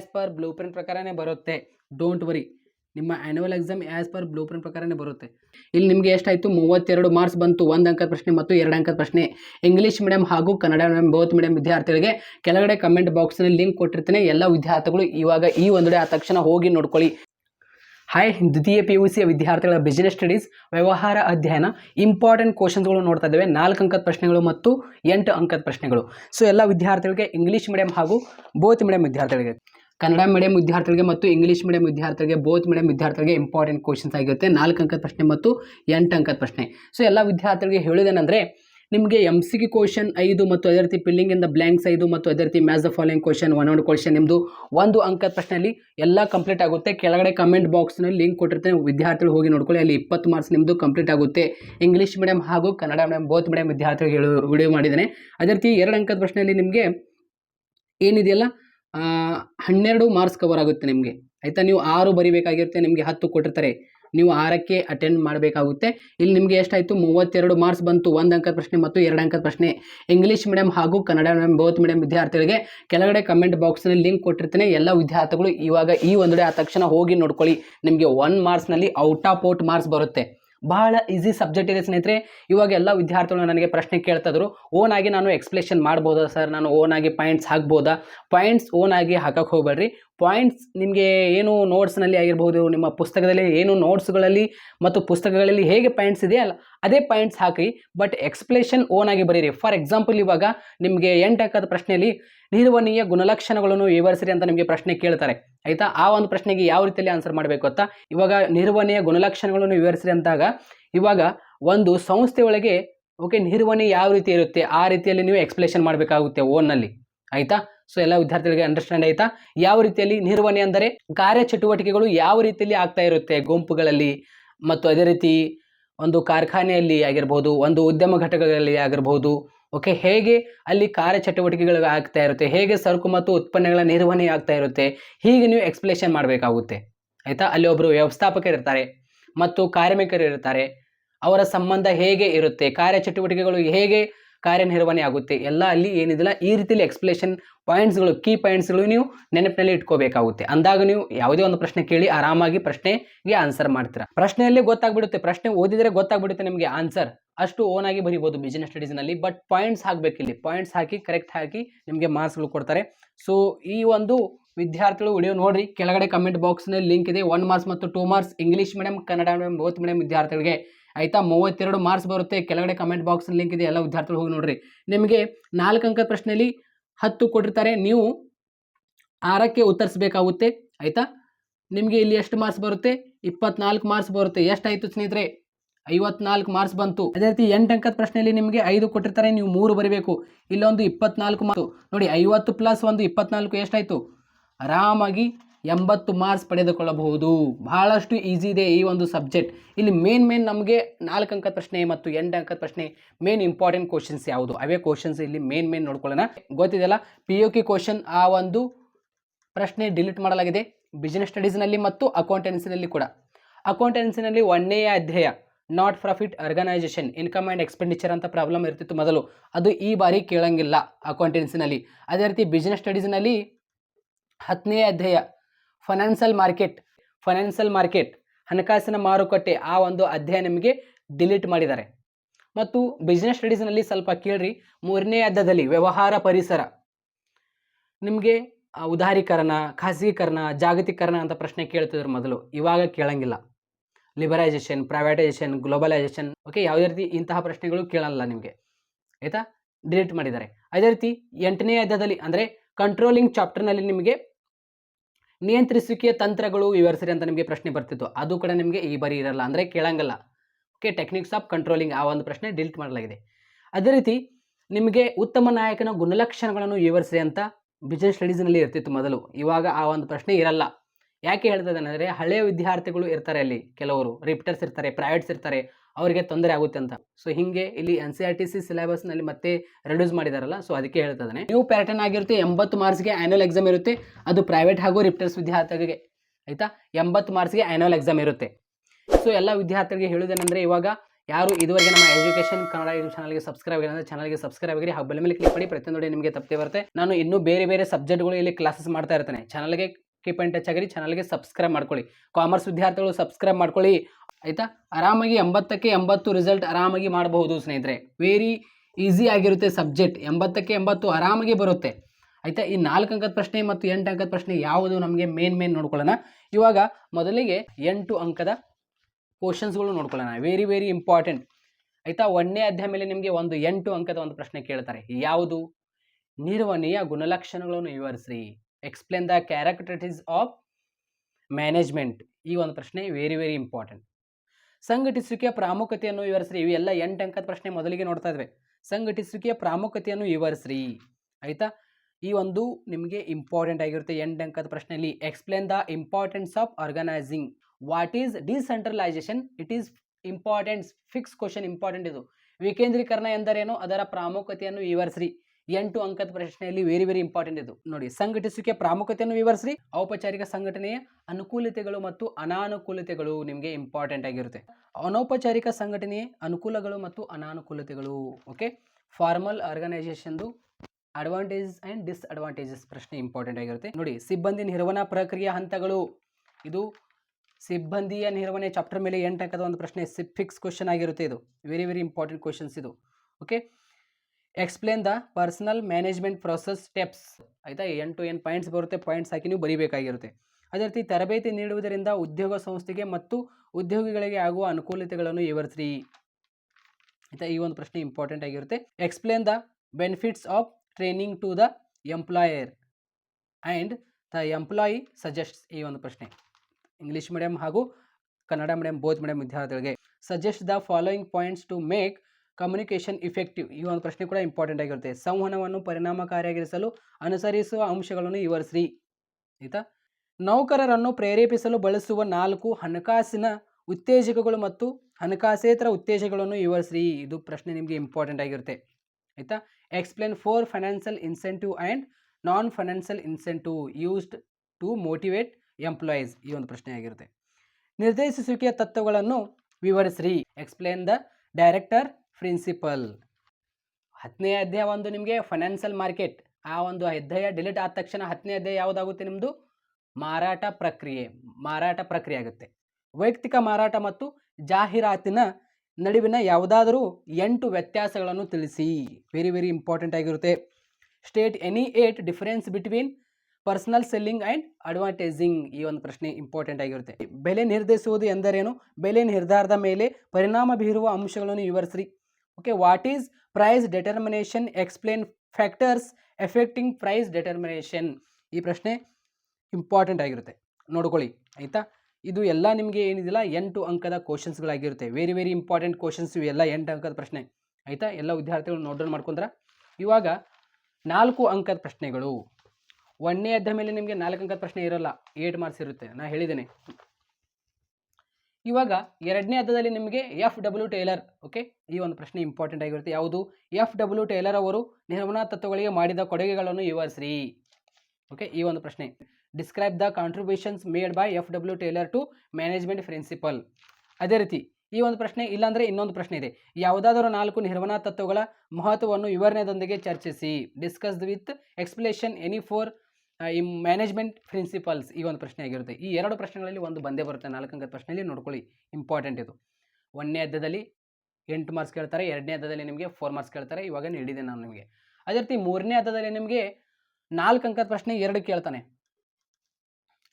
As per blue print ಪ್ರಕಾರನೇ ಬರುತ್ತೆ. Don't worry ನಿಮ್ಮ annual exam as per blue print ಪ್ರಕಾರನೇ ಬರುತ್ತೆ. ಇಲ್ಲಿ ನಿಮಗೆ ಎಷ್ಟಾಯಿತು? ಮೂವತ್ತೆರಡು ಮಾರ್ಕ್ಸ್ ಬಂತು. ಒಂದು ಅಂಕದ ಪ್ರಶ್ನೆ ಮತ್ತು ಎರಡು ಅಂಕದ ಪ್ರಶ್ನೆ. ಇಂಗ್ಲೀಷ್ ಮೀಡಿಯಂ ಹಾಗೂ ಕನ್ನಡ ಮೀಡಿಯಂ ಬೋತ್ ಮೀಡಿಯಂ ವಿದ್ಯಾರ್ಥಿಗಳಿಗೆ ಕೆಳಗಡೆ ಕಮೆಂಟ್ ಬಾಕ್ಸ್ನಲ್ಲಿ ಲಿಂಕ್ ಕೊಟ್ಟಿರ್ತೀನಿ. ಎಲ್ಲ ವಿದ್ಯಾರ್ಥಿಗಳು ಇವಾಗ ಈ ಒಂದೆಡೆ ಆ ತಕ್ಷಣ ಹೋಗಿ ನೋಡ್ಕೊಳ್ಳಿ. ಹಾಯ್ ದ್ವಿತೀಯ ಪಿ ಯು ಸಿಯ ವಿದ್ಯಾರ್ಥಿಗಳ ಬಿಸಿನೆಸ್ ಸ್ಟಡೀಸ್ ವ್ಯವಹಾರ ಅಧ್ಯಯನ ಇಂಪಾರ್ಟೆಂಟ್ ಕ್ವಶನ್ಸ್ಗಳು ನೋಡ್ತಾ ಇದ್ದೇವೆ. ನಾಲ್ಕು ಅಂಕದ ಪ್ರಶ್ನೆಗಳು ಮತ್ತು ಎಂಟು ಅಂಕದ ಪ್ರಶ್ನೆಗಳು. ಸೊ ಎಲ್ಲ ವಿದ್ಯಾರ್ಥಿಗಳಿಗೆ ಇಂಗ್ಲೀಷ್ ಮೀಡಿಯಂ ಹಾಗೂ ಬೋತ್ ಮೀಡಿಯಂ ವಿದ್ಯಾರ್ಥಿಗಳಿಗೆ. ಕನ್ನಡ ಮೀಡಿಯಂ ವಿದ್ಯಾರ್ಥಿಗಳಿಗೆ ಮತ್ತು ಇಂಗ್ಲೀಷ್ ಮೀಡಿಯಂ ವಿದ್ಯಾರ್ಥಿಗಳಿಗೆ ಬೋತ್ ಮೀಡಿಯಂ ವಿದ್ಯಾರ್ಥಿಗಳಿಗೆ ಇಂಪಾರ್ಟೆಂಟ್ ಕ್ವಶನ್ಸ್ ಆಗಿರುತ್ತೆ. ನಾಲ್ಕು ಅಂಕದ ಪ್ರಶ್ನೆ ಮತ್ತು ಎಂಟು ಅಂಕದ ಪ್ರಶ್ನೆ. ಸೊ ಎಲ್ಲ ವಿದ್ಯಾರ್ಥಿಗಳಿಗೆ ಹೇಳೋದೇನೆಂದರೆ ನಿಮಗೆ ಎಂ ಸಿ ಕ್ಯೂ ಕ್ವಶನ್ ಐದು ಮತ್ತು ಅದೇ ರೀತಿ ಫಿಲ್ಲಿಂಗ್ ಇನ್ ಬ್ಲ್ಯಾಂಕ್ಸ್ ಐದು ಮತ್ತು ಅದೇ ರೀತಿ match the following question one one question ನಿಮ್ಮದು ಒಂದು ಅಂಕದ ಪ್ರಶ್ನೆಯಲ್ಲಿ ಎಲ್ಲ ಕಂಪ್ಲೀಟ್ ಆಗುತ್ತೆ. ಕೆಳಗಡೆ ಕಮೆಂಟ್ ಬಾಕ್ಸ್ನಲ್ಲಿ ಲಿಂಕ್ ಕೊಟ್ಟಿರ್ತೇನೆ. ವಿದ್ಯಾರ್ಥಿಗಳು ಹೋಗಿ ನೋಡ್ಕೊಳ್ಳಿ. ಅಲ್ಲಿ ಇಪ್ಪತ್ತು ಮಾರ್ಕ್ಸ್ ನಿಮ್ಮದು ಕಂಪ್ಲೀಟ್ ಆಗುತ್ತೆ. ಇಂಗ್ಲೀಷ್ ಮೀಡಿಯಂ ಹಾಗೂ ಕನ್ನಡ ಮೀಡಿಯಂ ಬೋತ್ ಮೀಡಿಯಂ ವಿದ್ಯಾರ್ಥಿಗಳು ವಿಡಿಯೋ ಮಾಡಿದ್ದೇನೆ. ಅದೇ ರೀತಿ ಎರಡು ಅಂಕದ ಪ್ರಶ್ನೆಯಲ್ಲಿ ನಿಮಗೆ ಏನಿದೆಯಲ್ಲ? ಹನ್ನೆರಡು ಮಾರ್ಕ್ಸ್ ಕವರ್ ಆಗುತ್ತೆ ನಿಮಗೆ. ಆಯಿತಾ? ನೀವು ಆರು ಬರಿಬೇಕಾಗಿರುತ್ತೆ, ನಿಮಗೆ ಹತ್ತು ಕೊಟ್ಟಿರ್ತಾರೆ. ನೀವು ಆರಕ್ಕೆ ಅಟೆಂಡ್ ಮಾಡಬೇಕಾಗುತ್ತೆ. ಇಲ್ಲಿ ನಿಮಗೆ ಎಷ್ಟಾಯಿತು? ಮೂವತ್ತೆರಡು ಮಾರ್ಕ್ಸ್ ಬಂತು. ಒಂದು ಅಂಕದ ಪ್ರಶ್ನೆ ಮತ್ತು ಎರಡು ಅಂಕದ ಪ್ರಶ್ನೆ. ಇಂಗ್ಲೀಷ್ ಮೀಡಿಯಂ ಹಾಗೂ ಕನ್ನಡ ಮೀಡಿಯಂ ಬೋತ್ ಮೀಡಿಯಂ ವಿದ್ಯಾರ್ಥಿಗಳಿಗೆ ಕೆಳಗಡೆ ಕಮೆಂಟ್ ಬಾಕ್ಸ್ನಲ್ಲಿ ಲಿಂಕ್ ಕೊಟ್ಟಿರ್ತೇನೆ. ಎಲ್ಲ ವಿದ್ಯಾರ್ಥಿಗಳು ಇವಾಗ ಈ ಒಂದೆಡೆ ಆದ ತಕ್ಷಣ ಹೋಗಿ ನೋಡ್ಕೊಳ್ಳಿ. ನಿಮಗೆ ಒನ್ ಮಾರ್ಕ್ಸ್ನಲ್ಲಿ ಔಟ್ ಆಫ್ ಔಟ್ ಮಾರ್ಕ್ಸ್ ಬರುತ್ತೆ. ಬಹಳ ಈಸಿ ಸಬ್ಜೆಕ್ಟ್ ಇದೆ ಸ್ನೇಹಿತರೆ. ಇವಾಗ ಎಲ್ಲ ವಿದ್ಯಾರ್ಥಿಗಳು ನನಗೆ ಪ್ರಶ್ನೆ ಕೇಳ್ತಾಯಿದ್ರು. ಓನ್ ಆಗಿ ನಾನು ಎಕ್ಸ್ಪ್ಲೇಷನ್ ಮಾಡ್ಬೋದಾ ಸರ್ ನಾನು ಓನ್ ಆಗಿ ಪಾಯಿಂಟ್ಸ್ ಹಾಕ್ಬೋದಾ? ಪಾಯಿಂಟ್ಸ್ ಓನ್ ಆಗಿ ಹಾಕಕ್ಕೆ ಹೋಗಬೇಡ್ರಿ. ಪಾಯಿಂಟ್ಸ್ ನಿಮಗೆ ಏನು ನೋಟ್ಸ್ನಲ್ಲಿ ಆಗಿರ್ಬೋದು, ನಿಮ್ಮ ಪುಸ್ತಕದಲ್ಲಿ ಏನು ನೋಟ್ಸ್ಗಳಲ್ಲಿ ಮತ್ತು ಪುಸ್ತಕಗಳಲ್ಲಿ ಹೇಗೆ ಪಾಯಿಂಟ್ಸ್ ಇದೆಯಲ್ಲ ಅದೇ ಪಾಯಿಂಟ್ಸ್ ಹಾಕಿ ಬಟ್ ಎಕ್ಸ್ಪ್ಲೇಷನ್ ಓನ್ ಆಗಿ ಬರೀರಿ. ಫಾರ್ ಎಕ್ಸಾಂಪಲ್ ಇವಾಗ ನಿಮಗೆ ಎಂಟು ಅಂಕದ ಪ್ರಶ್ನೆಯಲ್ಲಿ ನಿರ್ವಹಣೀಯ ಗುಣಲಕ್ಷಣಗಳನ್ನು ವಿವರಿಸಿರಿ ಅಂತ ನಿಮಗೆ ಪ್ರಶ್ನೆ ಕೇಳ್ತಾರೆ. ಆಯಿತಾ? ಆ ಒಂದು ಪ್ರಶ್ನೆಗೆ ಯಾವ ರೀತಿಯಲ್ಲಿ ಆನ್ಸರ್ ಮಾಡಬೇಕು ಅಂತ ಇವಾಗ ನಿರ್ವಹಣೆಯ ಗುಣಲಕ್ಷಣಗಳನ್ನು ವಿವರಿಸಿರಿ ಅಂದಾಗ, ಇವಾಗ ಒಂದು ಸಂಸ್ಥೆ ಒಳಗೆ ಓಕೆ ನಿರ್ವಹಣೆ ಯಾವ ರೀತಿ ಇರುತ್ತೆ? ಆ ರೀತಿಯಲ್ಲಿ ನೀವು ಎಕ್ಸ್ಪ್ಲೇಷನ್ ಮಾಡಬೇಕಾಗುತ್ತೆ ಓನ್ನಲ್ಲಿ ಆಯಿತಾ? ಸೊ ಎಲ್ಲ ವಿದ್ಯಾರ್ಥಿಗಳಿಗೆ ಅಂಡರ್ಸ್ಟ್ಯಾಂಡ್ ಆಯ್ತಾ? ಯಾವ ರೀತಿಯಲ್ಲಿ ನಿರ್ವಹಣೆ ಅಂದರೆ ಕಾರ್ಯಚಟುವಟಿಕೆಗಳು ಯಾವ ರೀತಿಯಲ್ಲಿ ಆಗ್ತಾ ಇರುತ್ತೆ? ಗುಂಪುಗಳಲ್ಲಿ ಮತ್ತು ಅದೇ ರೀತಿ ಒಂದು ಕಾರ್ಖಾನೆಯಲ್ಲಿ ಆಗಿರ್ಬೋದು, ಒಂದು ಉದ್ಯಮ ಘಟಕಗಳಲ್ಲಿ ಆಗಿರ್ಬೋದು ಓಕೆ ಹೇಗೆ ಅಲ್ಲಿ ಕಾರ್ಯಚಟುವಟಿಕೆಗಳು ಆಗ್ತಾ ಇರುತ್ತೆ? ಹೇಗೆ ಸರಕು ಮತ್ತು ಉತ್ಪನ್ನಗಳ ನಿರ್ವಹಣೆ ಆಗ್ತಾ ಇರುತ್ತೆ? ಹೀಗೆ ನೀವು ಎಕ್ಸ್ಪ್ಲೇಷನ್ ಮಾಡಬೇಕಾಗುತ್ತೆ, ಆಯಿತಾ? ಅಲ್ಲಿ ಒಬ್ಬರು ವ್ಯವಸ್ಥಾಪಕರಿರ್ತಾರೆ ಮತ್ತು ಕಾರ್ಮಿಕರು ಇರ್ತಾರೆ. ಅವರ ಸಂಬಂಧ ಹೇಗೆ ಇರುತ್ತೆ? ಕಾರ್ಯಚಟುವಟಿಕೆಗಳು ಹೇಗೆ ಕಾರ್ಯನಿರ್ವಹಣೆ ಆಗುತ್ತೆ. ಎಲ್ಲ ಅಲ್ಲಿ ಏನಿದಿಲ್ಲ, ಈ ರೀತಿಯಲ್ಲಿ ಎಕ್ಸ್ಪ್ಲೇಷನ್ ಪಾಯಿಂಟ್ಸ್ಗಳು ಕೀ ಪಾಯಿಂಟ್ಸ್ಗಳು ನೀವು ನೆನಪಿನಲ್ಲಿ ಇಟ್ಕೋಬೇಕಾಗುತ್ತೆ. ಅಂದಾಗ ನೀವು ಯಾವುದೇ ಒಂದು ಪ್ರಶ್ನೆ ಕೇಳಿ ಆರಾಮಾಗಿ ಪ್ರಶ್ನೆಗೆ ಆನ್ಸರ್ ಮಾಡ್ತೀರಾ. ಪ್ರಶ್ನೆಯಲ್ಲಿ ಗೊತ್ತಾಗ್ಬಿಡುತ್ತೆ. ಪ್ರಶ್ನೆ ಓದಿದರೆ ಗೊತ್ತಾಗ್ಬಿಡುತ್ತೆ ನಿಮಗೆ ಆನ್ಸರ್ ಅಷ್ಟು ಓನ್ ಆಗಿ ಬರೀಬೋದು ಬಿಸಿನೆಸ್ ಸ್ಟಡೀಸ್ನಲ್ಲಿ ಬಟ್ ಪಾಯಿಂಟ್ಸ್ ಹಾಕಬೇಕು ಇಲ್ಲಿ. ಪಾಯಿಂಟ್ಸ್ ಹಾಕಿ ಕರೆಕ್ಟ್ ಹಾಕಿ ನಿಮಗೆ ಮಾರ್ಕ್ಸ್ಗಳು ಕೊಡ್ತಾರೆ. ಸೊ ಈ ಒಂದು ವಿದ್ಯಾರ್ಥಿಗಳು ವಿಡಿಯೋ ನೋಡಿರಿ. ಕೆಳಗಡೆ ಕಮೆಂಟ್ ಬಾಕ್ಸ್ನಲ್ಲಿ ಲಿಂಕ್ ಇದೆ. ಒನ್ ಮಾರ್ಕ್ಸ್ ಮತ್ತು two marks English medium Kannada medium both medium ವಿದ್ಯಾರ್ಥಿಗಳಿಗೆ ಆಯಿತಾ? ಮೂವತ್ತೆರಡು ಮಾರ್ಕ್ಸ್ ಬರುತ್ತೆ. ಕೆಳಗಡೆ ಕಮೆಂಟ್ ಬಾಕ್ಸ್ ಲಿಂಕ್ ಇದೆ. ಎಲ್ಲ ವಿದ್ಯಾರ್ಥಿಗಳು ಹೋಗಿ ನೋಡ್ರಿ. ನಿಮಗೆ ನಾಲ್ಕು ಅಂಕದ ಪ್ರಶ್ನೆಯಲ್ಲಿ ಹತ್ತು ಕೊಟ್ಟಿರ್ತಾರೆ. ನೀವು ಆರಕ್ಕೆ ಉತ್ತರಿಸಬೇಕಾಗುತ್ತೆ. ಆಯಿತಾ? ನಿಮಗೆ ಇಲ್ಲಿ ಎಷ್ಟು ಮಾರ್ಕ್ಸ್ ಬರುತ್ತೆ? ಇಪ್ಪತ್ನಾಲ್ಕು ಮಾರ್ಕ್ಸ್ ಬರುತ್ತೆ. ಎಷ್ಟಾಯಿತು ಸ್ನೇಹಿತರೆ? ಐವತ್ನಾಲ್ಕು ಮಾರ್ಕ್ಸ್ ಬಂತು. ಅದೇ ರೀತಿ ಎಂಟು ಅಂಕದ ಪ್ರಶ್ನೆಯಲ್ಲಿ ನಿಮಗೆ ಐದು ಕೊಟ್ಟಿರ್ತಾರೆ. ನೀವು ಮೂರು ಬರಬೇಕು. ಇಲ್ಲೊಂದು ಇಪ್ಪತ್ನಾಲ್ಕು ಮಾರ್ಕ್ಸ್. ನೋಡಿ, ಐವತ್ತು ಪ್ಲಸ್ ಒಂದು ಇಪ್ಪತ್ನಾಲ್ಕು ಎಷ್ಟಾಯಿತು? ಆರಾಮಾಗಿ ಎಂಬತ್ತು ಮಾರ್ಕ್ಸ್ ಪಡೆದುಕೊಳ್ಳಬಹುದು. ಬಹಳಷ್ಟು ಈಸಿ ಇದೆ ಈ ಒಂದು ಸಬ್ಜೆಕ್ಟ್. ಇಲ್ಲಿ ಮೇನ್ ಮೇನ್ ನಮಗೆ ನಾಲ್ಕು ಅಂಕದ ಪ್ರಶ್ನೆ ಮತ್ತು ಎಂಟು ಅಂಕದ ಪ್ರಶ್ನೆ ಮೇನ್ ಇಂಪಾರ್ಟೆಂಟ್ ಕ್ವಶನ್ಸ್ ಯಾವುದು? ಅವೇ ಕ್ವಶನ್ಸ್ ಇಲ್ಲಿ ಮೇನ್ ಮೇನ್ ನೋಡ್ಕೊಳ್ಳೋಣ. ಗೊತ್ತಿದೆಯಲ್ಲ? ಪಿ ಯು ಕೆ ಕ್ವಶನ್ ಆ ಒಂದು ಪ್ರಶ್ನೆ ಡಿಲೀಟ್ ಮಾಡಲಾಗಿದೆ. ಬಿಸಿನೆಸ್ ಸ್ಟಡೀಸ್ನಲ್ಲಿ ಮತ್ತು ಅಕೌಂಟೆನ್ಸಿನಲ್ಲಿ ಕೂಡ. ಅಕೌಂಟೆನ್ಸಿನಲ್ಲಿ ಒಂದನೇ ಅಧ್ಯಾಯ not profit organisation income and expenditure ಅಂತ ಪ್ರಾಬ್ಲಮ್ ಇರ್ತಿತ್ತು ಮೊದಲು. ಅದು ಈ ಬಾರಿ ಕೇಳಂಗಿಲ್ಲ ಅಕೌಂಟೆನ್ಸಿನಲ್ಲಿ ಅದೇ ರೀತಿ ಬಿಸಿನೆಸ್ ಸ್ಟಡೀಸ್ನಲ್ಲಿ ಹತ್ತನೇ ಅಧ್ಯಾಯ ಫೈನಾನ್ಷಿಯಲ್ ಮಾರ್ಕೆಟ್ ಫೈನಾನ್ಷಿಯಲ್ ಮಾರ್ಕೆಟ್ ಹಣಕಾಸಿನ ಮಾರುಕಟ್ಟೆ ಆ ಒಂದು ಅಧ್ಯಾಯ ನಿಮಗೆ ಡಿಲೀಟ್ ಮಾಡಿದ್ದಾರೆ. ಮತ್ತು ಬಿಸ್ನೆಸ್ ಸ್ಟಡೀಸ್ನಲ್ಲಿ ಸ್ವಲ್ಪ ಕೇಳ್ರಿ, ಮೂರನೇ ಅಧ್ಯಾಯದಲ್ಲಿ ವ್ಯವಹಾರ ಪರಿಸರ. ನಿಮಗೆ ಉದಾರೀಕರಣ, ಖಾಸಗೀಕರಣ ಜಾಗತೀಕರಣ ಅಂತ ಪ್ರಶ್ನೆ ಕೇಳ್ತಿದ್ರು ಮೊದಲು, ಇವಾಗ ಕೇಳಂಗಿಲ್ಲ. ಲಿಬರೈಸೇಷನ್ ಪ್ರೈವೇಟೈಸೇಷನ್ ಗ್ಲೋಬಲೈಸೇಷನ್ ಓಕೆ ಯಾವುದೇ ರೀತಿ ಇಂತಹ ಪ್ರಶ್ನೆಗಳು ಕೇಳಲ್ಲ ನಿಮಗೆ. ಆಯಿತಾ? ಡಿಲೀಟ್ ಮಾಡಿದ್ದಾರೆ. ಅದೇ ರೀತಿ ಎಂಟನೇ ಅಧ್ಯಾಯದಲ್ಲಿ, ಅಂದರೆ ಕಂಟ್ರೋಲಿಂಗ್ ಚಾಪ್ಟರ್ನಲ್ಲಿ ನಿಮಗೆ ನಿಯಂತ್ರಿಸುವಿಕೆಯ ತಂತ್ರಗಳು ವಿವರಿಸಿರಿ ಅಂತ ನಿಮಗೆ ಪ್ರಶ್ನೆ ಬರ್ತಿತ್ತು. ಅದು ಕೂಡ ನಿಮಗೆ ಈ ಬಾರಿ ಇರಲ್ಲ ಅಂದರೆ ಕೇಳಂಗಲ್ಲ. ಓಕೆ ಟೆಕ್ನಿಕ್ಸ್ ಆಫ್ ಕಂಟ್ರೋಲಿಂಗ್ ಆ ಒಂದು ಪ್ರಶ್ನೆ ಡಿಲೀಟ್ ಮಾಡಲಾಗಿದೆ. ಅದೇ ರೀತಿ ನಿಮಗೆ ಉತ್ತಮ ನಾಯಕನ ಗುಣಲಕ್ಷಣಗಳನ್ನು ವಿವರಿಸಿರಿ ಅಂತ ಬಿಸ್ನೆಸ್ ಸ್ಟಡೀಸ್ನಲ್ಲಿ ಇರ್ತಿತ್ತು ಮೊದಲು. ಇವಾಗ ಆ ಒಂದು ಪ್ರಶ್ನೆ ಇರಲ್ಲ. ಯಾಕೆ ಹೇಳ್ತದೆ ಅಂದರೆ ಹಳೆಯ ವಿದ್ಯಾರ್ಥಿಗಳು ಇರ್ತಾರೆ ಅಲ್ಲಿ ಕೆಲವರು. ರಿಪಿಟರ್ಸ್ ಇರ್ತಾರೆ ಪ್ರೈವೇಟ್ಸ್ ಇರ್ತಾರೆ. ಅವರಿಗೆ ತೊಂದರೆ ಆಗುತ್ತೆ ಅಂತ. ಸೊ ಹಿಂಗೆ ಇಲ್ಲಿ N C R T C ಸಿಲೆಬಸ್ನಲ್ಲಿ ಮತ್ತೆ ರೆಡ್ಯೂಸ್ ಮಾಡಿದಾರಲ್ಲ ಸೊ ಅದಕ್ಕೆ ಹೇಳ್ತದಾನೆ ನ್ಯೂ ಪ್ಯಾಟರ್ನ್ ಆಗಿರುತ್ತೆ, ಎಂಬತ್ತು ಮಾರ್ಕ್ಸ್ಗೆ ಆ್ಯನುವಲ್ ಎಕ್ಸಾಮ್ ಇರುತ್ತೆ, ಅದು ಪ್ರೈವೇಟ್ ಹಾಗೂ ರಿಪ್ಟರ್ಸ್ ವಿದ್ಯಾರ್ಥಿಗಳಿಗೆ, ಆಯಿತಾ? ಎಂಬತ್ತು ಮಾರ್ಕ್ಸ್ಗೆ ಆ್ಯನುವಲ್ ಎಕ್ಸಾಮ್ ಇರುತ್ತೆ. ಸೊ ಎಲ್ಲ ವಿದ್ಯಾರ್ಥಿಗಳಿಗೆ ಹೇಳೋದೇನೆಂದರೆ ಇವಾಗ ಯಾರು ಇದುವರೆಗೆ ನಮ್ಮ ಎಜುಕೇಷನ್ ಕನ್ನಡ ಯೂಟ್ಯೂಬ್ ಚಾನಲ್ಗೆ ಸಬ್ಸ್ಕ್ರೈಬ್ ಆಗಿಲ್ಲ ಚಾನಲ್ಗೆ ಸಬ್ಸ್ಕ್ರೈಬ್ ಆಗಿರಿ, ಹಾಗೂ ಬೆಲೆ ಮೇಲೆ ಕ್ಲಿಕ್ ಮಾಡಿ, ಪ್ರತಿಯೊಂದು ನಿಮಗೆ ತಪ್ಪೇ ಬರುತ್ತೆ. ನಾನು ಇನ್ನೂ ಬೇರೆ ಬೇರೆ ಸಬ್ಜೆಕ್ಟ್ಗಳು ಇಲ್ಲಿ ಕ್ಲಾಸಸ್ ಮಾಡ್ತಾ ಇರ್ತೇನೆ. ಚಾನಲ್ಗೆ ಕೀಪ್ ಆ್ಯಂಡ್ ಟಚ್ ಆಗಿರಿ ಚಾನಲ್ಗೆ ಸಬ್ಸ್ಕ್ರೈಬ್ ಮಾಡ್ಕೊಳ್ಳಿ. ಕಾಮರ್ಸ್ ವಿದ್ಯಾರ್ಥಿಗಳು ಸಬ್ಸ್ಕ್ರೈಬ್ ಮಾಡ್ಕೊಳ್ಳಿ. ಆಯಿತಾ? ಆರಾಮಾಗಿ ಎಂಬತ್ತಕ್ಕೆ ಎಂಬತ್ತು ರಿಸಲ್ಟ್ ಆರಾಮಾಗಿ ಮಾಡಬಹುದು ಸ್ನೇಹಿತರೆ. ವೆರಿ ಈಸಿ ಆಗಿರುತ್ತೆ ಸಬ್ಜೆಕ್ಟ್ ಎಂಬತ್ತಕ್ಕೆ ಎಂಬತ್ತು ಆರಾಮಾಗಿ ಬರುತ್ತೆ. ಆಯಿತಾ? ಈ ನಾಲ್ಕು ಅಂಕದ ಪ್ರಶ್ನೆ ಮತ್ತು ಎಂಟು ಅಂಕದ ಪ್ರಶ್ನೆ ಯಾವುದು ನಮಗೆ ಮೇನ್ ಮೇನ್ ನೋಡ್ಕೊಳ್ಳೋಣ. ಇವಾಗ ಮೊದಲಿಗೆ ಎಂಟು ಅಂಕದ ಕ್ವಶನ್ಸ್ಗಳು ನೋಡ್ಕೊಳ್ಳೋಣ. ವೆರಿ ವೆರಿ ಇಂಪಾರ್ಟೆಂಟ್ ಆಯಿತಾ? ಒಂದನೇ ಅಧ್ಯಾಯ ಮೇಲೆ ನಿಮಗೆ ಒಂದು ಎಂಟು ಅಂಕದ ಒಂದು ಪ್ರಶ್ನೆ ಕೇಳ್ತಾರೆ. ಯಾವುದು? ನಿರ್ವಹಣೆಯ ಗುಣಲಕ್ಷಣಗಳನ್ನು ವಿವರಿಸ್ರಿ. Explain the characteristics of management ಈ ಒಂದು ಪ್ರಶ್ನೆ ವೆರಿ ವೆರಿ ಇಂಪಾರ್ಟೆಂಟ್ ಸಂಘಟಿಸುವಿಕೆಯ ಪ್ರಾಮುಖ್ಯತೆಯನ್ನು ವಿವರಿಸ್ರಿ. ಇವೆಲ್ಲ ಎಂಟು ಅಂಕದ ಪ್ರಶ್ನೆ ಮೊದಲಿಗೆ ನೋಡ್ತಾ ಇದ್ವಿ. ಸಂಘಟಿಸುವಿಕೆಯ ಪ್ರಾಮುಖ್ಯತೆಯನ್ನು ವಿವರಿಸ್ರಿ. ಆಯಿತಾ? ಈ ಒಂದು ನಿಮಗೆ ಇಂಪಾರ್ಟೆಂಟ್ ಆಗಿರುತ್ತೆ ಎಂಟು ಅಂಕದ ಪ್ರಶ್ನೆಯಲ್ಲಿ explain the importance of organising what is decentralisation it is important fix question important ಇದು. ವಿಕೇಂದ್ರೀಕರಣ ಎಂದರೇನು? ಅದರ ಪ್ರಾಮುಖ್ಯತೆಯನ್ನು ವಿವರಿಸ್ರಿ. ಎಂಟು ಅಂಕದ ಪ್ರಶ್ನೆಯಲ್ಲಿ ವೆರಿ ವೆರಿ ಇಂಪಾರ್ಟೆಂಟ್ ಇದು. ನೋಡಿ, ಸಂಘಟಿಸುವಿಕೆ ಪ್ರಾಮುಖ್ಯತೆಯನ್ನು ವಿವರಿಸಿ ಔಪಚಾರಿಕ ಸಂಘಟನೆಯ ಅನುಕೂಲತೆಗಳು ಮತ್ತು ಅನಾನುಕೂಲತೆಗಳು ನಿಮಗೆ ಇಂಪಾರ್ಟೆಂಟ್ ಆಗಿರುತ್ತೆ. ಅನೌಪಚಾರಿಕ ಸಂಘಟನೆಯ ಅನುಕೂಲಗಳು ಮತ್ತು ಅನಾನುಕೂಲತೆಗಳು ಓಕೆ ಫಾರ್ಮಲ್ ಆರ್ಗನೈಸೇಷನ್ದು ಅಡ್ವಾಂಟೇಜಸ್ ಆ್ಯಂಡ್ ಡಿಸ್ಅಡ್ವಾಂಟೇಜಸ್ ಪ್ರಶ್ನೆ ಇಂಪಾರ್ಟೆಂಟ್ ಆಗಿರುತ್ತೆ. ನೋಡಿ, ಸಿಬ್ಬಂದಿ ನಿರ್ವಹಣಾ ಪ್ರಕ್ರಿಯೆ ಹಂತಗಳು. ಇದು ಸಿಬ್ಬಂದಿಯ ನಿರ್ವಹಣೆ ಚಾಪ್ಟರ್ ಮೇಲೆ ಎಂಟು ಅಂಕದ ಒಂದು ಪ್ರಶ್ನೆ ಫಿಕ್ಸ್ ಕ್ವಶನ್ ಆಗಿರುತ್ತೆ ಇದು. ವೆರಿ ವೆರಿ ಇಂಪಾರ್ಟೆಂಟ್ ಕ್ವಶನ್ಸ್ ಇದು okay explain the personnel management process steps ಆಯಿತಾ? ಎನ್ ಟು ಎನ್ ಪಾಯಿಂಟ್ಸ್ ಬರುತ್ತೆ ಪಾಯಿಂಟ್ಸ್ ಹಾಕಿ ನೀವು ಬರೀಬೇಕಾಗಿರುತ್ತೆ. ಅದೇ ರೀತಿ ತರಬೇತಿ ನೀಡುವುದರಿಂದ ಉದ್ಯೋಗ ಸಂಸ್ಥೆಗೆ ಮತ್ತು ಉದ್ಯೋಗಿಗಳಿಗೆ ಆಗುವ ಅನುಕೂಲತೆಗಳನ್ನು ವಿವರಿಸ್ರಿ. ಆಯಿತಾ? ಈ ಒಂದು ಪ್ರಶ್ನೆ ಇಂಪಾರ್ಟೆಂಟ್ ಆಗಿರುತ್ತೆ. Explain the benefits of training to the employer and the employee suggests ಈ ಒಂದು ಪ್ರಶ್ನೆ. ಇಂಗ್ಲೀಷ್ ಮೀಡಿಯಂ ಹಾಗೂ ಕನ್ನಡ ಮೀಡಿಯಂ ಬೋಧ್ ಮೀಡಿಯಂ ವಿದ್ಯಾರ್ಥಿಗಳಿಗೆ. Suggest the following points to make communication effective ಈ ಒಂದು ಪ್ರಶ್ನೆ ಕೂಡ ಇಂಪಾರ್ಟೆಂಟ್ ಆಗಿರುತ್ತೆ. ಸಂವಹನವನ್ನು ಪರಿಣಾಮಕಾರಿಯಾಗಿರಿಸಲು ಅನುಸರಿಸುವ ಅಂಶಗಳನ್ನು ವಿವರಿಸ್ರಿ. ಆಯಿತಾ? ನೌಕರರನ್ನು ಪ್ರೇರೇಪಿಸಲು ಬಳಸುವ ನಾಲ್ಕು ಹಣಕಾಸಿನ ಉತ್ತೇಜಕಗಳು ಮತ್ತು ಹಣಕಾಸೇತರ ಉತ್ತೇಜಗಳನ್ನು ವಿವರಿಸ್ರಿ. ಇದು ಪ್ರಶ್ನೆ ನಿಮಗೆ ಇಂಪಾರ್ಟೆಂಟ್ ಆಗಿರುತ್ತೆ. ಆಯಿತಾ? Explain four financial incentive and non financial incentive used to motivate employees ಈ ಒಂದು ಪ್ರಶ್ನೆ ಆಗಿರುತ್ತೆ. ನಿರ್ದೇಶಿಸುವಿಕೆಯ ತತ್ವಗಳನ್ನು ವಿವರಿಸ್ರಿ. Explain the director principle. ಹತ್ತನೇ ಅಧ್ಯಾಯ ಒಂದು ನಿಮಗೆ ಫೈನಾನ್ಷಿಯಲ್ ಮಾರ್ಕೆಟ್. ಆ ಒಂದು ಅಧ್ಯಾಯ ಡಿಲೀಟ್ ಆದ ತಕ್ಷಣ ಹತ್ತನೇ ಅಧ್ಯಾಯ ಯಾವುದಾಗುತ್ತೆ ನಿಮ್ಮದು ಮಾರಾಟ ಪ್ರಕ್ರಿಯೆ. ಮಾರಾಟ ಪ್ರಕ್ರಿಯೆ ಆಗುತ್ತೆ. ವೈಯಕ್ತಿಕ ಮಾರಾಟ ಮತ್ತು ಜಾಹೀರಾತಿನ ನಡುವಿನ ಯಾವುದಾದರೂ ಎಂಟು ವ್ಯತ್ಯಾಸಗಳನ್ನು ತಿಳಿಸಿ. ವೆರಿ ವೆರಿ ಇಂಪಾರ್ಟೆಂಟ್ ಆಗಿರುತ್ತೆ. State any eight difference between personal selling and advertising ಈ ಒಂದು ಪ್ರಶ್ನೆ ಇಂಪಾರ್ಟೆಂಟ್ ಆಗಿರುತ್ತೆ. ಬೆಲೆ ನಿರ್ಧರಿಸುವುದು ಎಂದರೇನು? ಬೆಲೆ ನಿರ್ಧಾರದ ಮೇಲೆ ಪರಿಣಾಮ ಬೀರುವ ಅಂಶಗಳನ್ನು ವಿವರಿಸ್ರಿ. Okay what is price determination explain factors affecting price determination ಈ ಪ್ರಶ್ನೆ ಇಂಪಾರ್ಟೆಂಟ್ ಆಗಿರುತ್ತೆ. ನೋಡ್ಕೊಳ್ಳಿ, ಆಯಿತಾ? ಇದು ಎಲ್ಲ ನಿಮಗೆ ಏನಿದಿಲ್ಲ, ಎಂಟು ಅಂಕದ ಕ್ವಶನ್ಸ್ಗಳಾಗಿರುತ್ತೆ ವೆರಿ ವೆರಿ ಇಂಪಾರ್ಟೆಂಟ್ ಕ್ವಶನ್ಸ್ ಎಲ್ಲ ಎಂಟು ಅಂಕದ ಪ್ರಶ್ನೆ. ಆಯಿತಾ? ಎಲ್ಲ ವಿದ್ಯಾರ್ಥಿಗಳು ನೋಟ್ ಡೌನ್ ಮಾಡ್ಕೊಂಡ್ರ? ಇವಾಗ ನಾಲ್ಕು ಅಂಕದ ಪ್ರಶ್ನೆಗಳು. ಒಂದನೇ ಅಧ್ಯಾಯ ಮೇಲೆ ನಿಮಗೆ ನಾಲ್ಕು ಅಂಕದ ಪ್ರಶ್ನೆ ಇರೋಲ್ಲ. ಏಟ್ ಮಾರ್ಕ್ಸ್ ಇರುತ್ತೆ. ನಾ ಹೇಳಿದ್ದೇನೆ. ಇವಾಗ ಎರಡನೇ ಹಂತದಲ್ಲಿ ನಿಮಗೆ ಎಫ್ ಡಬ್ಲ್ಯೂ ಟೇಲರ್ ಓಕೆ ಈ ಒಂದು ಪ್ರಶ್ನೆ ಇಂಪಾರ್ಟೆಂಟ್ ಆಗಿರುತ್ತೆ. ಯಾವುದು? ಎಫ್ ಡಬ್ಲ್ಯೂ ಟೇಲರ್ ಅವರು ನಿರ್ಮಾಣ ತತ್ವಗಳಿಗೆ ಮಾಡಿದ ಕೊಡುಗೆಗಳನ್ನು ವಿವರಿಸ್ರಿ. ಓಕೆ ಈ ಒಂದು ಪ್ರಶ್ನೆ. Describe the contributions made by F W Taylor to management principle ಅದೇ ರೀತಿ, ಈ ಒಂದು ಪ್ರಶ್ನೆ, ಇಲ್ಲಾಂದರೆ ಇನ್ನೊಂದು ಪ್ರಶ್ನೆ ಇದೆ. ಯಾವುದಾದರೂ ನಾಲ್ಕು ನಿರ್ವಹಣಾ ತತ್ವಗಳ ಮಹತ್ವವನ್ನು ವಿವರಣೆಯೊಂದಿಗೆ ಚರ್ಚಿಸಿ. Discuss with explanation any four ಈ ಮ್ಯಾನೇಜ್ಮೆಂಟ್ ಪ್ರಿನ್ಸಿಪಲ್ಸ್ ಈ ಒಂದು ಪ್ರಶ್ನೆ ಆಗಿರುತ್ತೆ. ಈ ಎರಡು ಪ್ರಶ್ನೆಗಳಲ್ಲಿ ಒಂದು ಬಂದೇ ಬರುತ್ತೆ. ನಾಲ್ಕು ಅಂಕದ ಪ್ರಶ್ನೆಯಲ್ಲಿ ನೋಡ್ಕೊಳ್ಳಿ. ಇಂಪಾರ್ಟೆಂಟ್ ಇದು. ಒಂದನೇ ಹದ್ದದಲ್ಲಿ ಎಂಟು ಮಾರ್ಕ್ಸ್ ಕೇಳ್ತಾರೆ. ಎರಡನೇ ಅದ್ದದಲ್ಲಿ ನಿಮಗೆ ಫೋರ್ ಮಾರ್ಕ್ಸ್ ಕೇಳ್ತಾರೆ. ಇವಾಗ ನೀಡಿದೆ ನಾನು ನಿಮಗೆ. ಅದೇ ರೀತಿ ಮೂರನೇ ಹದ್ದದಲ್ಲಿ ನಿಮಗೆ ನಾಲ್ಕು ಅಂಕದ ಪ್ರಶ್ನೆ ಎರಡು ಕೇಳ್ತಾನೆ.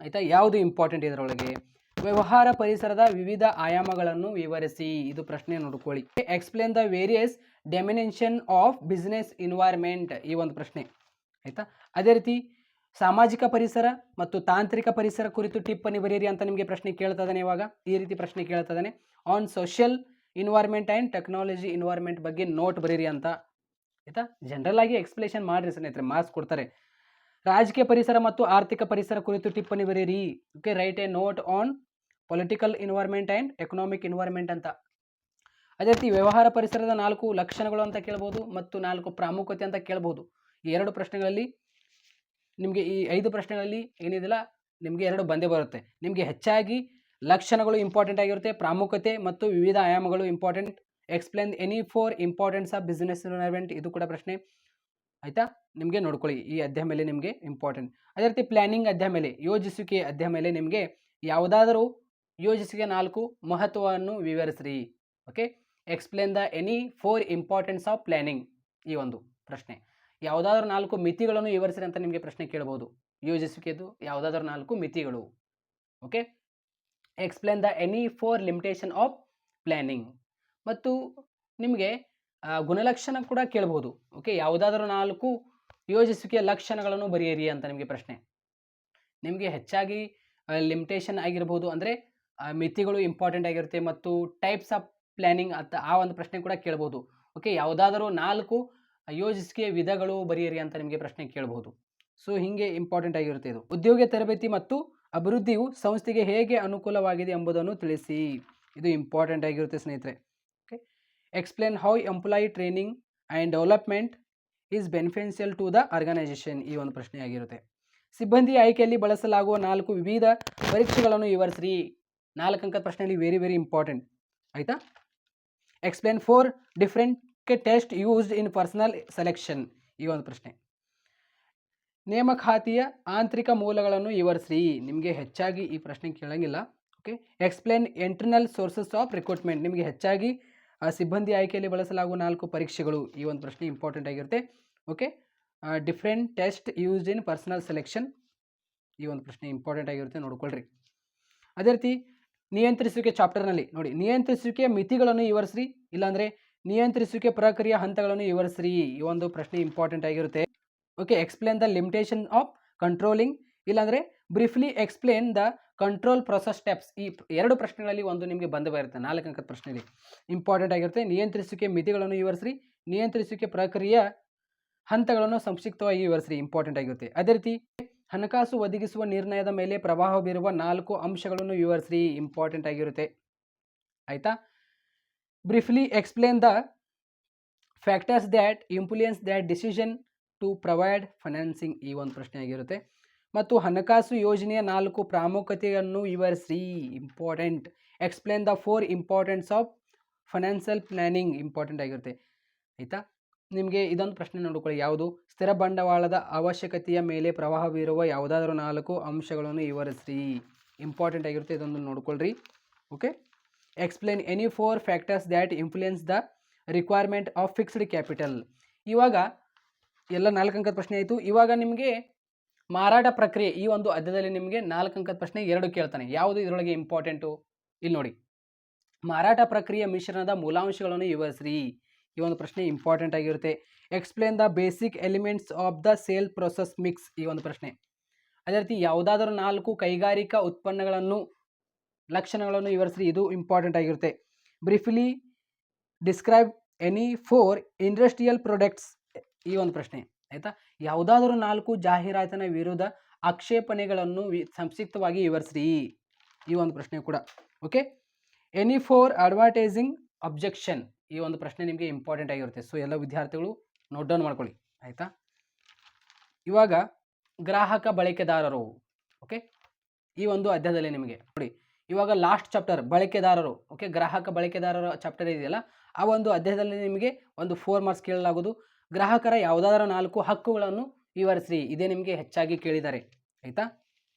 ಆಯಿತಾ? ಯಾವುದು ಇಂಪಾರ್ಟೆಂಟ್ ಇದರೊಳಗೆ? ವ್ಯವಹಾರ ಪರಿಸರದ ವಿವಿಧ ಆಯಾಮಗಳನ್ನು ವಿವರಿಸಿ. ಇದು ಪ್ರಶ್ನೆ ನೋಡ್ಕೊಳ್ಳಿ. Explain the various dimension of business environment ಈ ಒಂದು ಪ್ರಶ್ನೆ. ಆಯಿತಾ? ಅದೇ ರೀತಿ ಸಾಮಾಜಿಕ ಪರಿಸರ ಮತ್ತು ತಾಂತ್ರಿಕ ಪರಿಸರ ಕುರಿತು ಟಿಪ್ಪಣಿ ಬರೀರಿ ಅಂತ ನಿಮಗೆ ಪ್ರಶ್ನೆ ಕೇಳ್ತದಾನೆ ಇವಾಗ. ಈ ರೀತಿ ಪ್ರಶ್ನೆ ಕೇಳ್ತದಾನೆ. On social environment and technology environment ಬಗ್ಗೆ ನೋಟ್ ಬರೀರಿ ಅಂತ. ಆಯಿತಾ? ಜನರಲ್ ಆಗಿ ಎಕ್ಸ್ಪ್ಲೇಷನ್ ಮಾಡಿರಿ ಸ್ನೇಹಿತರೆ ಮಾರ್ಕ್ಸ್ ಕೊಡ್ತಾರೆ. ರಾಜಕೀಯ ಪರಿಸರ ಮತ್ತು ಆರ್ಥಿಕ ಪರಿಸರ ಕುರಿತು ಟಿಪ್ಪಣಿ ಬರೀರಿ okay write a note on political environment and economic environment ಅಂತ. ಅದೇ ರೀತಿ ವ್ಯವಹಾರ ಪರಿಸರದ ನಾಲ್ಕು ಲಕ್ಷಣಗಳು ಅಂತ ಕೇಳ್ಬೋದು ಮತ್ತು ನಾಲ್ಕು ಪ್ರಾಮುಖ್ಯತೆ ಅಂತ ಕೇಳ್ಬೋದು. ಈ ಎರಡು ಪ್ರಶ್ನೆಗಳಲ್ಲಿ ನಿಮಗೆ ಈ ಐದು ಪ್ರಶ್ನೆಗಳಲ್ಲಿ ಏನಿದೆಯಲ್ಲ ನಿಮಗೆ ಎರಡು ಬಂದೇ ಬರುತ್ತೆ. ನಿಮಗೆ ಹೆಚ್ಚಾಗಿ ಲಕ್ಷಣಗಳು ಇಂಪಾರ್ಟೆಂಟ್ ಆಗಿರುತ್ತೆ, ಪ್ರಾಮುಖ್ಯತೆ ಮತ್ತು ವಿವಿಧ ಆಯಾಮಗಳು important explain any four importance of business environment ಇದು ಕೂಡ ಪ್ರಶ್ನೆ. ಆಯಿತಾ? ನಿಮಗೆ ನೋಡ್ಕೊಳ್ಳಿ, ಈ ಅಧ್ಯಾಯ ಮೇಲೆ ನಿಮಗೆ ಇಂಪಾರ್ಟೆಂಟ್ ಅದೇ ರೀತಿ ಪ್ಲ್ಯಾನಿಂಗ್ ಅಧ್ಯಾಯ ಮೇಲೆ, ಯೋಜಿಸುವಿಕೆ ಅಧ್ಯಾಯ ಮೇಲೆ ನಿಮಗೆ ಯಾವುದಾದರೂ ಯೋಜಿಸುವಿಕೆ ನಾಲ್ಕು ಮಹತ್ವವನ್ನು ವಿವರಿಸ್ರಿ. Okay explain the any four importance of planning ಈ ಒಂದು ಪ್ರಶ್ನೆ. ಯಾವುದಾದ್ರೂ ನಾಲ್ಕು ಮಿತಿಗಳನ್ನು ವಿವರಿಸಿರಿ ಅಂತ ನಿಮಗೆ ಪ್ರಶ್ನೆ ಕೇಳ್ಬೋದು. ಯೋಜಿಸುವಿಕೆದು ಯಾವುದಾದ್ರೂ ನಾಲ್ಕು ಮಿತಿಗಳು. Okay? Explain the any four limitation of planning ಮತ್ತು ನಿಮಗೆ ಗುಣಲಕ್ಷಣ ಕೂಡ ಕೇಳ್ಬೋದು. ಓಕೆ? ಯಾವುದಾದ್ರೂ ನಾಲ್ಕು ಯೋಜಿಸುವಿಕೆಯ ಲಕ್ಷಣಗಳನ್ನು ಬರೆಯಿರಿ ಅಂತ ನಿಮಗೆ ಪ್ರಶ್ನೆ. ನಿಮಗೆ ಹೆಚ್ಚಾಗಿ ಲಿಮಿಟೇಷನ್ ಆಗಿರ್ಬೋದು ಅಂದರೆ ಮಿತಿಗಳು ಇಂಪಾರ್ಟೆಂಟ್ ಆಗಿರುತ್ತೆ ಮತ್ತು ಟೈಪ್ಸ್ ಆಫ್ ಪ್ಲ್ಯಾನಿಂಗ್ ಅಂತ ಆ ಒಂದು ಪ್ರಶ್ನೆ ಕೂಡ ಕೇಳ್ಬೋದು. ಓಕೆ? ಯಾವುದಾದರೂ ನಾಲ್ಕು ಯೋಜಿಸುವಿಕೆಯ ವಿಧಗಳು ಬರೆಯಿರಿ ಅಂತ ನಿಮಗೆ ಪ್ರಶ್ನೆ ಕೇಳಬಹುದು. ಸೊ, ಹೀಗೆ ಇಂಪಾರ್ಟೆಂಟ್ ಆಗಿರುತ್ತೆ ಇದು. ಉದ್ಯೋಗ ತರಬೇತಿ ಮತ್ತು ಅಭಿವೃದ್ಧಿಯು ಸಂಸ್ಥೆಗೆ ಹೇಗೆ ಅನುಕೂಲವಾಗಿದೆ ಎಂಬುದನ್ನು ತಿಳಿಸಿ. ಇದು ಇಂಪಾರ್ಟೆಂಟ್ ಆಗಿರುತ್ತೆ ಸ್ನೇಹಿತರೆ. Okay explain how employee training and development is beneficial to the organisation ಈ ಒಂದು ಪ್ರಶ್ನೆ ಆಗಿರುತ್ತೆ. ಸಿಬ್ಬಂದಿ ಆಯ್ಕೆಯಲ್ಲಿ ಬಳಸಲಾಗುವ ನಾಲ್ಕು ವಿವಿಧ ಪರೀಕ್ಷೆಗಳನ್ನು ವಿವರಿಸ್ರಿ. ನಾಲ್ಕು ಅಂಕದ ಪ್ರಶ್ನೆಯಲ್ಲಿ ವೆರಿ ವೆರಿ ಇಂಪಾರ್ಟೆಂಟ್ ಆಯಿತಾ? Explain four different test used in personnel selection? ಈ ಒಂದು ಪ್ರಶ್ನೆ. ನೇಮಕಾತಿಯ ಆಂತರಿಕ ಮೂಲಗಳನ್ನು ವಿವರಿಸ್ರಿ. ನಿಮಗೆ ಹೆಚ್ಚಾಗಿ ಈ ಪ್ರಶ್ನೆ ಕೇಳಂಗಿಲ್ಲ. Okay? Explain internal sources of recruitment ನಿಮಗೆ ಹೆಚ್ಚಾಗಿ ಸಿಬ್ಬಂದಿ ಆಯ್ಕೆಯಲ್ಲಿ ಬಳಸಲಾಗುವ ನಾಲ್ಕು ಪರೀಕ್ಷೆಗಳು ಈ ಒಂದು ಪ್ರಶ್ನೆ ಇಂಪಾರ್ಟೆಂಟ್ ಆಗಿರುತ್ತೆ. Okay? Different test used in personnel selection ಈ ಒಂದು ಪ್ರಶ್ನೆ ಇಂಪಾರ್ಟೆಂಟ್ ಆಗಿರುತ್ತೆ. ನೋಡ್ಕೊಳ್ರಿ. ಅದೇ ರೀತಿ, ನಿಯಂತ್ರಿಸುವಿಕೆ ಚಾಪ್ಟರ್ನಲ್ಲಿ ನೋಡಿ. ನಿಯಂತ್ರಿಸುವಿಕೆಯ ಮಿತಿಗಳನ್ನು ವಿವರಿಸ್ರಿ. ಇಲ್ಲಾಂದರೆ ನಿಯಂತ್ರಿಸುವಿಕೆ ಪ್ರಕ್ರಿಯೆ ಹಂತಗಳನ್ನು ವಿವರಿಸ್ರಿ. ಈ ಒಂದು ಪ್ರಶ್ನೆ ಇಂಪಾರ್ಟೆಂಟ್ ಆಗಿರುತ್ತೆ. Okay explain the limitation of controlling ಇಲ್ಲಾಂದರೆ briefly explain the control process steps ಈ ಎರಡು ಪ್ರಶ್ನೆಗಳಲ್ಲಿ ಒಂದು ನಿಮಗೆ ಬಂದು ಬರುತ್ತೆ, ನಾಲ್ಕು ಅಂಕದ ಪ್ರಶ್ನೆಯಲ್ಲಿ ಇಂಪಾರ್ಟೆಂಟ್ ಆಗಿರುತ್ತೆ. ನಿಯಂತ್ರಿಸುವಿಕೆ ಮಿತಿಗಳನ್ನು ವಿವರಿಸ್ರಿ. ನಿಯಂತ್ರಿಸುವಿಕೆ ಪ್ರಕ್ರಿಯೆ ಹಂತಗಳನ್ನು ಸಂಕ್ಷಿಪ್ತವಾಗಿ ವಿವರಿಸ್ರಿ. ಇಂಪಾರ್ಟೆಂಟ್ ಆಗಿರುತ್ತೆ. ಅದೇ ರೀತಿ ಹಣಕಾಸು ಒದಗಿಸುವ ನಿರ್ಣಯದ ಮೇಲೆ ಪ್ರಭಾವ ಬೀರುವ ನಾಲ್ಕು ಅಂಶಗಳನ್ನು ವಿವರಿಸ್ರಿ. ಇಂಪಾರ್ಟೆಂಟ್ ಆಗಿರುತ್ತೆ. ಆಯಿತಾ? Briefly explain the factors that influence that decision to provide financing ಈ ಒಂದು ಪ್ರಶ್ನೆ ಆಗಿರುತ್ತೆ ಮತ್ತು ಹಣಕಾಸು ಯೋಜನೆಯ ನಾಲ್ಕು ಪ್ರಾಮುಖ್ಯತೆಯನ್ನು ವಿವರಿಸಿ important explain the four importance of financial planning important ಆಗಿರುತ್ತೆ. ಆಯಿತಾ? ನಿಮಗೆ ಇದೊಂದು ಪ್ರಶ್ನೆ ನೋಡಿಕೊಳ್ಳಿ. ಯಾವುದು? ಸ್ಥಿರ ಬಂಡವಾಳದ ಅವಶ್ಯಕತೆಯ ಮೇಲೆ ಪ್ರವಾಹ ಬೀರುವ ಯಾವುದಾದ್ರೂ ನಾಲ್ಕು ಅಂಶಗಳನ್ನು ವಿವರಿಸಿ ಇಂಪಾರ್ಟೆಂಟ್ ಆಗಿರುತ್ತೆ. ಇದೊಂದು ನೋಡ್ಕೊಳ್ರಿ. Okay explain any four factors that influence the requirement of fixed capital ಇವಾಗ ಎಲ್ಲ ನಾಲ್ಕು ಅಂಕದ ಪ್ರಶ್ನೆ ಆಯಿತು. ಇವಾಗ ನಿಮಗೆ ಮಾರಾಟ ಪ್ರಕ್ರಿಯೆ ಈ ಒಂದು ಅಧ್ಯದಲ್ಲಿ ನಿಮಗೆ ನಾಲ್ಕು ಅಂಕದ ಪ್ರಶ್ನೆ ಎರಡು ಕೇಳ್ತಾನೆ. ಯಾವುದು ಇದರೊಳಗೆ ಇಂಪಾರ್ಟೆಂಟು ಇಲ್ಲಿ ನೋಡಿ. ಮಾರಾಟ ಪ್ರಕ್ರಿಯೆ ಮಿಶ್ರಣದ ಮೂಲಾಂಶಗಳನ್ನು ವಿವರಿಸ್ರಿ. ಈ ಒಂದು ಪ್ರಶ್ನೆ ಇಂಪಾರ್ಟೆಂಟ್ ಆಗಿರುತ್ತೆ. Explain the basic elements of the sale process mix ಈ ಒಂದು ಪ್ರಶ್ನೆ. ಅದೇ ರೀತಿ ಯಾವುದಾದರೂ ನಾಲ್ಕು ಕೈಗಾರಿಕಾ ಉತ್ಪನ್ನಗಳನ್ನು ಲಕ್ಷಣಗಳನ್ನು ವಿವರಿಸ್ರಿ ಇದು ಇಂಪಾರ್ಟೆಂಟ್ ಆಗಿರುತ್ತೆ. Briefly describe any four industrial products ಈ ಒಂದು ಪ್ರಶ್ನೆ, ಆಯಿತಾ? ಯಾವುದಾದರೂ ನಾಲ್ಕು ಜಾಹೀರಾತಿನ ವಿರುದ್ಧ ಆಕ್ಷೇಪಣೆಗಳನ್ನು ಸಂಕ್ಷಿಪ್ತವಾಗಿ ವಿವರಿಸ್ರಿ ಈ ಒಂದು ಪ್ರಶ್ನೆ ಕೂಡ okay any four advertising objection ಈ ಒಂದು ಪ್ರಶ್ನೆ ನಿಮಗೆ ಇಂಪಾರ್ಟೆಂಟ್ ಆಗಿರುತ್ತೆ. ಸೊ ಎಲ್ಲ ವಿದ್ಯಾರ್ಥಿಗಳು ನೋಟ್ ಡೌನ್ ಮಾಡ್ಕೊಳ್ಳಿ, ಆಯಿತಾ? ಇವಾಗ ಗ್ರಾಹಕ ಬಳಕೆದಾರರು ಓಕೆ ಈ ಒಂದು ಅಧ್ಯಾಯದಲ್ಲಿ ನಿಮಗೆ ನೋಡಿ. ಇವಾಗ ಲಾಸ್ಟ್ ಚಾಪ್ಟರ್ ಬಳಕೆದಾರರು ಓಕೆ ಗ್ರಾಹಕ ಬಳಕೆದಾರರ ಚಾಪ್ಟರ್ ಇದೆಯಲ್ಲ, ಆ ಒಂದು ಅಧ್ಯಾಯದಲ್ಲಿ ನಿಮಗೆ ಒಂದು ಫೋರ್ ಮಾರ್ಕ್ಸ್ ಕೇಳಲಾಗುವುದು. ಗ್ರಾಹಕರ ಯಾವುದಾದರೂ ನಾಲ್ಕು ಹಕ್ಕುಗಳನ್ನು ವಿವರಿಸಿ ಇದೇ ನಿಮಗೆ ಹೆಚ್ಚಾಗಿ ಕೇಳಿದ್ದಾರೆ ಆಯಿತಾ?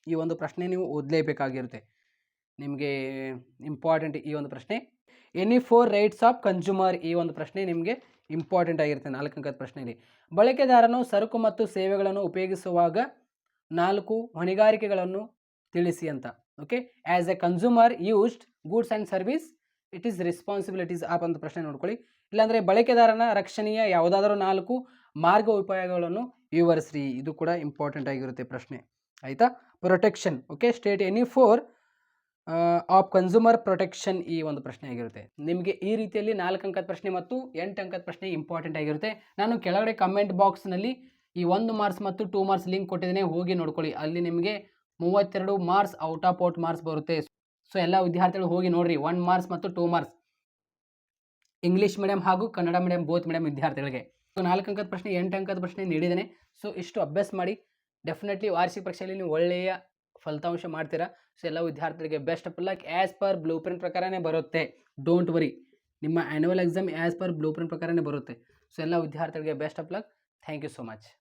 ಈ ಒಂದು ಪ್ರಶ್ನೆ ನೀವು ಓದಲೇಬೇಕಾಗಿರುತ್ತೆ. ನಿಮಗೆ ಇಂಪಾರ್ಟೆಂಟ್ ಈ ಒಂದು ಪ್ರಶ್ನೆ. Any four rights of consumer ಈ ಒಂದು ಪ್ರಶ್ನೆ ನಿಮಗೆ ಇಂಪಾರ್ಟೆಂಟ್ ಆಗಿರುತ್ತೆ ನಾಲ್ಕು ಅಂಕದ ಪ್ರಶ್ನೆಯಲ್ಲಿ ಬಳಕೆದಾರನು ಸರಕು ಮತ್ತು ಸೇವೆಗಳನ್ನು ಉಪಯೋಗಿಸುವಾಗ ನಾಲ್ಕು ಹೊಣೆಗಾರಿಕೆಗಳನ್ನು ತಿಳಿಸಿ ಅಂತ. Okay as a consumer used goods and service it is responsibilities of ಅಂತ ಪ್ರಶ್ನೆ ನೋಡ್ಕೊಳ್ಳಿ. ಇಲ್ಲಾಂದರೆ ಬಳಕೆದಾರನ ರಕ್ಷಣೆಯ ಯಾವುದಾದರೂ ನಾಲ್ಕು ಮಾರ್ಗ ಉಪಾಯಗಳನ್ನು ವಿವರಿಸ್ರಿ. ಇದು ಕೂಡ ಇಂಪಾರ್ಟೆಂಟ್ ಆಗಿರುತ್ತೆ ಪ್ರಶ್ನೆ. ಆಯಿತಾ? Protection okay state any four of consumer protection ಈ ಒಂದು ಪ್ರಶ್ನೆ ಆಗಿರುತ್ತೆ. ನಿಮಗೆ ಈ ರೀತಿಯಲ್ಲಿ ನಾಲ್ಕು ಅಂಕದ ಪ್ರಶ್ನೆ ಮತ್ತು ಎಂಟು ಅಂಕದ ಪ್ರಶ್ನೆ ಇಂಪಾರ್ಟೆಂಟ್ ಆಗಿರುತ್ತೆ. ನಾನು ಕೆಳಗಡೆ ಕಮೆಂಟ್ ಬಾಕ್ಸ್ನಲ್ಲಿ ಈ ಒಂದು ಮಾರ್ಕ್ಸ್ ಮತ್ತು ಟೂ ಮಾರ್ಕ್ಸ್ ಲಿಂಕ್ ಕೊಟ್ಟಿದ್ದೇನೆ. ಹೋಗಿ ನೋಡ್ಕೊಳ್ಳಿ. ಅಲ್ಲಿ ನಿಮಗೆ ಮೂವತ್ತೆರಡು marks out of out marks ಬರುತ್ತೆ. ಸೊ, ಎಲ್ಲ ವಿದ್ಯಾರ್ಥಿಗಳು ಹೋಗಿ ನೋಡ್ರಿ, ಒನ್ ಮಾರ್ಕ್ಸ್ ಮತ್ತು ಟೂ ಮಾರ್ಕ್ಸ್. ಇಂಗ್ಲೀಷ್ ಮೀಡಿಯಂ ಹಾಗೂ ಕನ್ನಡ ಮೀಡಿಯಂ, ಬೋತ್ ಮೀಡಿಯಂ ವಿದ್ಯಾರ್ಥಿಗಳಿಗೆ. ಸೊ ನಾಲ್ಕು ಅಂಕದ ಪ್ರಶ್ನೆ ಎಂಟು ಅಂಕದ ಪ್ರಶ್ನೆ ನೀಡಿದ್ದೇನೆ. ಸೊ, ಇಷ್ಟು ಅಭ್ಯಾಸ ಮಾಡಿ, ಡೆಫಿನೆಟ್ಲಿ ವಾರ್ಷಿಕ ಪರೀಕ್ಷೆಯಲ್ಲಿ ನೀವು ಒಳ್ಳೆಯ ಫಲಿತಾಂಶ ಮಾಡ್ತೀರಾ. ಸೊ, ಎಲ್ಲ ವಿದ್ಯಾರ್ಥಿಗಳಿಗೆ best of luck as per blueprint ಪ್ರಕಾರನೇ ಬರುತ್ತೆ. ಡೋಂಟ್ ವರಿ ನಿಮ್ಮ annual exam as per blueprint ಪ್ರಕಾರನೇ ಬರುತ್ತೆ. ಸೊ, ಎಲ್ಲ ವಿದ್ಯಾರ್ಥಿಗಳಿಗೆ best of luck. Thank you so much